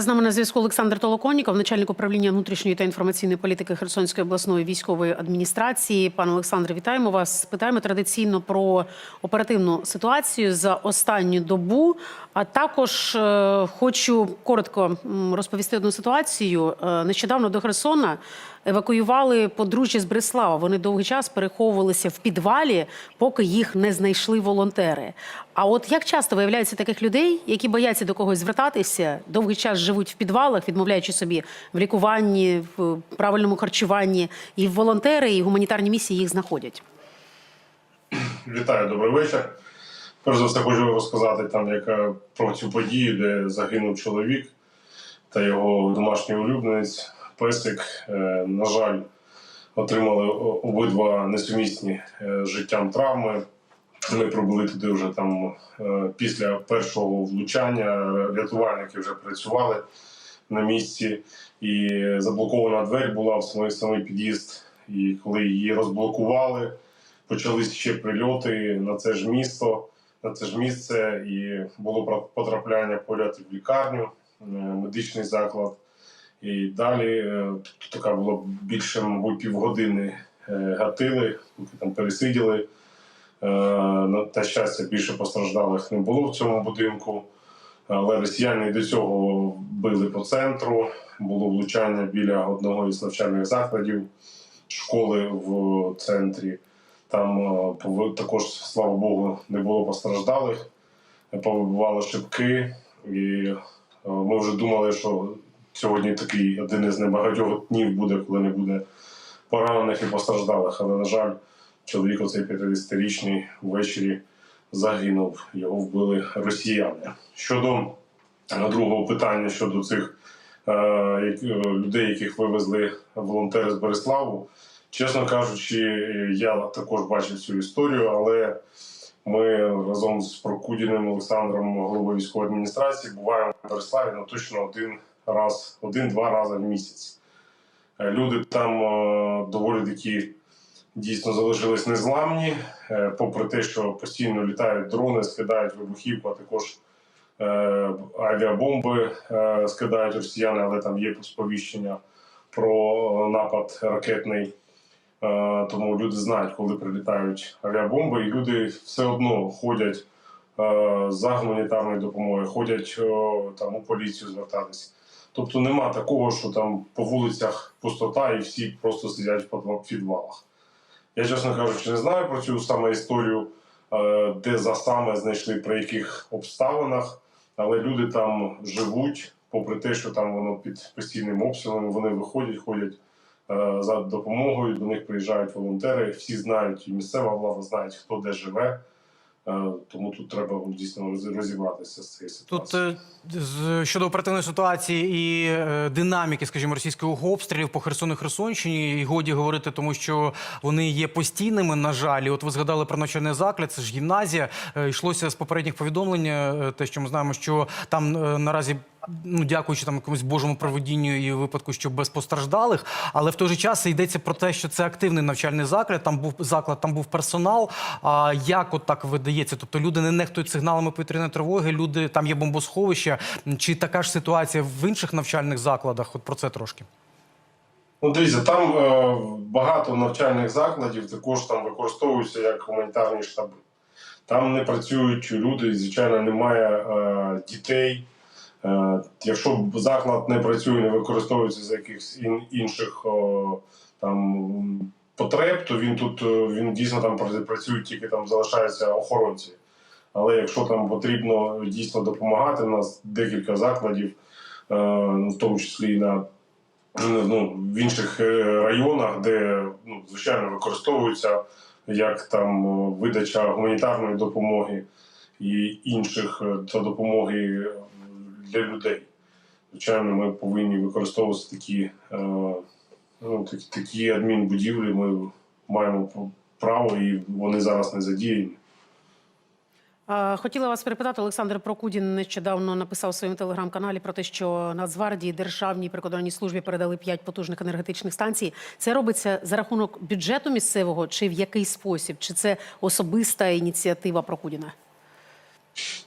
З нами на зв'язку Олександр Толоконіков, начальник управління внутрішньої та інформаційної політики Херсонської обласної військової адміністрації. Пане Олександре, вітаємо вас. Питаємо традиційно про оперативну ситуацію за останню добу. А також е, хочу коротко розповісти одну ситуацію. Е, нещодавно до Херсона евакуювали подружжя з Бреслава. Вони довгий час переховувалися в підвалі, поки їх не знайшли волонтери. А от як часто виявляється таких людей, які бояться до когось звертатися, довгий час живуть в підвалах, відмовляючи собі в лікуванні, в правильному харчуванні, і волонтери, і гуманітарні місії їх знаходять. Вітаю, добрий вечір. Перш за все, хочу розказати там, яка про цю подію, де загинув чоловік та його домашній улюбленець, песик. Е, на жаль, отримали обидва несумісні е, життям травми. Ми прибули туди вже там е, після першого влучання. Рятувальники вже працювали на місці, і заблокована двері була в самий самий під'їзд. І коли її розблокували, почались ще прильоти на це ж місто, на це ж місце, і було потрапляння поряд в лікарню, медичний заклад. І далі е, така була більше, мабуть, півгодини е, гатили, там пересиділи. Е, На та щастя, більше постраждалих не було в цьому будинку. Але росіяни до цього били по центру. Було влучання біля одного із навчальних закладів школи в центрі. Там також, слава Богу, не було постраждалих, повибивало шибки. І ми вже думали, що сьогодні такий один із небагатьох днів буде, коли не буде поранених і постраждалих. Але, на жаль, чоловік, оцей 50-річний, ввечері загинув. Його вбили росіяни. Щодо е, другого питання щодо цих е, е, людей, яких вивезли волонтери з Береславу. Чесно кажучи, я також бачив цю історію, але ми разом з Прокудіним Олександром, головою військової адміністрації, буваємо в Береславі на точно один раз, один-два рази в місяць. Е, Люди там е, доволі такі дійсно залишились незламні, е, попри те, що постійно літають дрони, скидають вибухівку, а також авіабомби скидають росіяни, але там є сповіщення про напад ракетний. Тому люди знають, коли прилітають авіабомби, і люди все одно ходять за гуманітарною допомогою, ходять там у поліцію звертатись. Тобто нема такого, що там по вулицях пустота і всі просто сидять в підвалах. Я, чесно кажучи, не знаю про цю саме історію, е, де за саме знайшли при яких обставинах, але люди там живуть, попри те, що там воно під постійним обстрілом, вони виходять, ходять е, за допомогою. До них приїжджають волонтери. Всі знають, і місцева влада знає, хто де живе. Е, Тому тут треба дійсно роз- розібратися з цією Тут ситуацією. Тут щодо оперативної ситуації і е, динаміки, скажімо, російських обстрілів по Херсону і Херсонщині, і годі говорити, тому що вони є постійними. На жаль, І от ви згадали про навчальний заклад, це ж гімназія. Е, Йшлося з попередніх повідомлень, е, те, що ми знаємо, що там е, наразі. Ну, дякуючи там якомусь божому проведінню і випадку, що без постраждалих, але в той же час йдеться про те, що це активний навчальний заклад. Там був заклад, там був персонал. А як от так видається? Тобто люди не нехтують сигналами повітряної тривоги, люди там є бомбосховища. Чи така ж ситуація в інших навчальних закладах? От про це трошки. Ну, дивіться, там е, багато навчальних закладів також там використовуються як гуманітарні штаби. Там не працюють люди, звичайно, немає е, дітей. Е, якщо заклад не працює, не використовується з якихось ін, інших там, потреб, то він тут е, він дійсно там пра- працює, тільки там залишаються охоронці. Але якщо там потрібно дійсно допомагати, у нас декілька закладів, е, в тому числі на ну, в інших районах, де ну, звичайно використовуються як там видача гуманітарної допомоги і інших та допомоги для людей. Звичайно, ми повинні використовувати такі, е, ну, такі, такі адмінбудівлі. Ми маємо право і вони зараз не задіяні. Хотіла вас перепитати, Олександр Прокудін нещодавно написав у своєму телеграм-каналі про те, що Нацгвардії державній прикордонній службі передали п'ять потужних енергетичних станцій. Це робиться за рахунок бюджету місцевого чи в який спосіб? Чи це особиста ініціатива Прокудіна?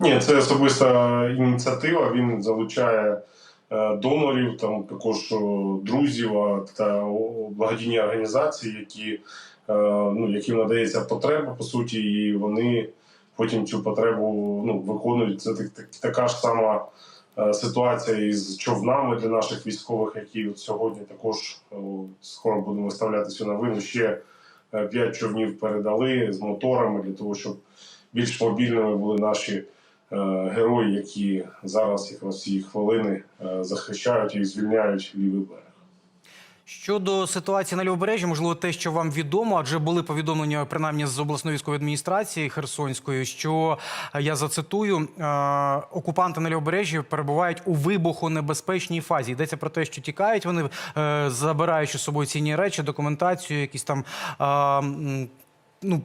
Ні, це особиста ініціатива. Він залучає е, донорів, там також друзів та благодійні організації, які, е, ну, яким надається потреба, по суті, і вони потім цю потребу ну, виконують. Це так, так, така ж сама е, ситуація із човнами для наших військових, які от сьогодні також скоро будемо виставлятися на вину. Ще п'ять човнів передали з моторами для того, щоб більш мобільними були наші е, герої, які зараз якраз ці хвилини е, захищають і звільняють лівий берег. Щодо ситуації на лівобережжі, можливо, те, що вам відомо, адже були повідомлення принаймні з обласної військової адміністрації Херсонської, що е, я зацитую: окупанти на лівобережжі перебувають у вибухонебезпечній фазі. Йдеться про те, що тікають вони, забираючи з собою цінні речі, документацію, якісь там. Ну,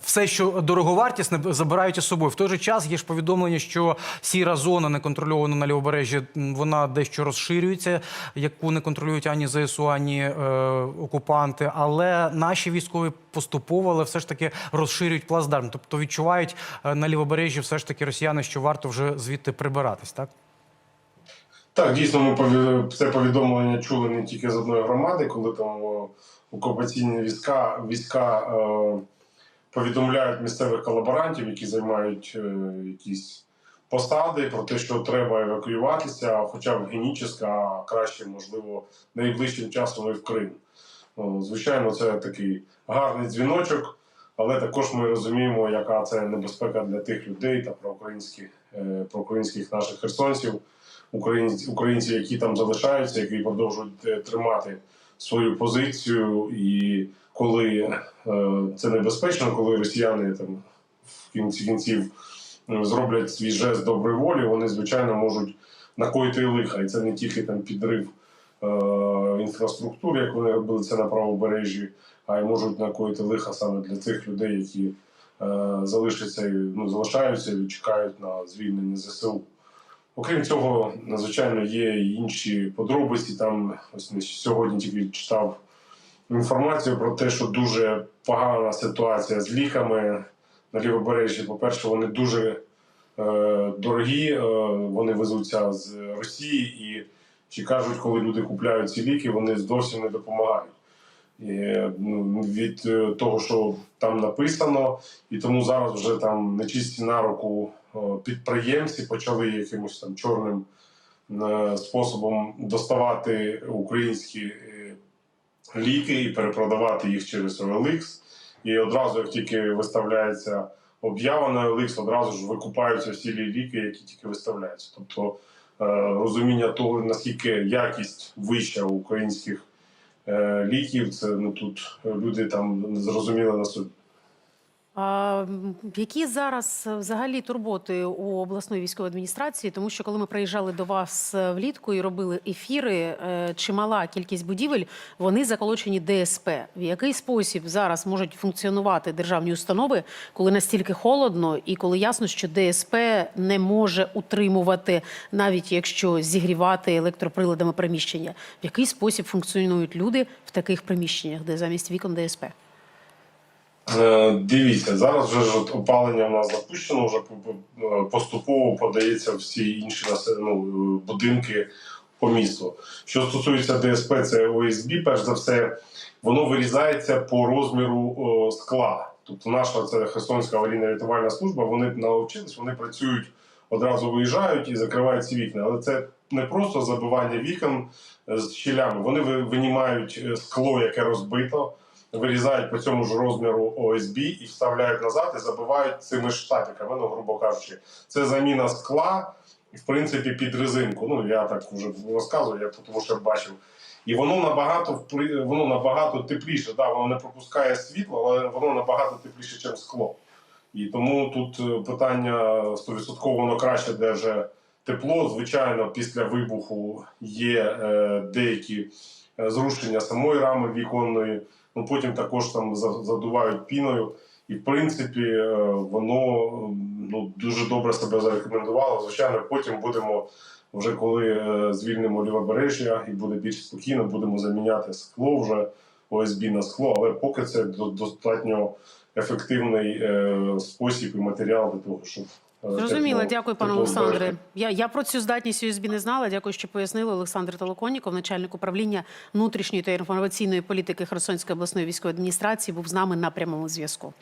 все, що дороговартісне, забирають із собою. В той же час є ж повідомлення, що сіра зона неконтрольована на лівобережжі, вона дещо розширюється, яку не контролюють ані ЗСУ, ані е, окупанти. Але наші військові поступово, але все ж таки розширюють плацдарм. Тобто відчувають е, на лівобережжі все ж таки росіяни, що варто вже звідти прибиратись, так? Так, дійсно, ми це повідомлення чули не тільки з одної громади, коли там окупаційні війська, війська е, повідомляють місцевих колаборантів, які займають е, якісь посади, про те, що треба евакуюватися, хоча б геніческа, а краще, можливо, найближчим часом і в Крим. Ну, звичайно, це такий гарний дзвіночок, але також ми розуміємо, яка це небезпека для тих людей та про українських, е, про українських наших херсонців українці, українці, які там залишаються, які продовжують е, тримати свою позицію, і коли е, це небезпечно, коли росіяни там в кінці кінців е, зроблять свій жест доброї волі, вони звичайно можуть накоїти лиха, і це не тільки там підрив е, інфраструктури, як вони робили це на правобережжі, а й можуть накоїти лиха саме для цих людей, які залишаться ну, залишаються і чекають на звільнення ЗСУ. Окрім цього, надзвичайно є і інші подробиці. Там ось сьогодні тільки читав інформацію про те, що дуже погана ситуація з ліками на лівобережжі. По-перше, вони дуже е, дорогі, е, вони везуться з Росії, і чи кажуть, коли люди купляють ці ліки, вони зовсім не допомагають. Ну, від е, того, що там написано, і тому зараз вже там нечисті на руку підприємці почали якимось там чорним е, способом доставати українські е, ліки і перепродавати їх через OLX. І одразу, як тільки виставляється об'ява на OLX, одразу ж викупаються всі ліки, які тільки виставляються. Тобто е, розуміння того, наскільки якість вища українських ліків, це ну тут люди там зрозуміли на собі. А, які зараз е, взагалі турботи у обласної військової адміністрації? Тому що коли ми приїжджали до вас е, влітку і робили ефіри, е, чимала кількість будівель вони заколочені ДСП. В який спосіб зараз можуть функціонувати державні установи, коли настільки холодно, і коли ясно, що ДСП не може утримувати, навіть якщо зігрівати електроприладами приміщення? В який спосіб функціонують люди в таких приміщеннях, де замість вікон ДСП? Е, Дивіться, зараз вже ж опалення в нас запущено, вже е, поступово подається всі інші ну, будинки по місту. Що стосується ДСП, це ОСБ, перш за все, воно вирізається по розміру скла. Тобто наша це Херсонська аварійна рятувальна служба, вони навчились, вони працюють, одразу виїжджають і закривають ці вікна. Але це не просто забивання вікон е, з щілями. Вони винімають скло, яке розбито вирізають по цьому ж розміру ОСБ і вставляють назад і забивають цими штатиками, ну, грубо кажучи. Це заміна скла, в принципі, під резинку. Ну, я так вже розказую, я тому що бачив. І воно набагато воно набагато тепліше. Да, воно не пропускає світло, але воно набагато тепліше, ніж скло. І тому тут е, питання 100% воно краще держить тепло. Звичайно, після вибуху є е, деякі е, зрушення самої рами віконної. Ну потім також там задувають піною. І в принципі е, воно ну, дуже добре себе зарекомендувало. Звичайно, потім будемо, вже коли е, звільнимо лівобережжя і буде більш спокійно, будемо заміняти скло вже ОСБ на скло, але поки це достатньо ефективний е, спосіб і матеріал для того, щоб Зрозуміло, техно- дякую, пане. Олександре. Я, я про цю здатність ЮСБ не знала. Дякую, що пояснили. Олександр Толоконніков, начальник управління внутрішньої та інформаційної політики Херсонської обласної військової адміністрації, був з нами на прямому зв'язку.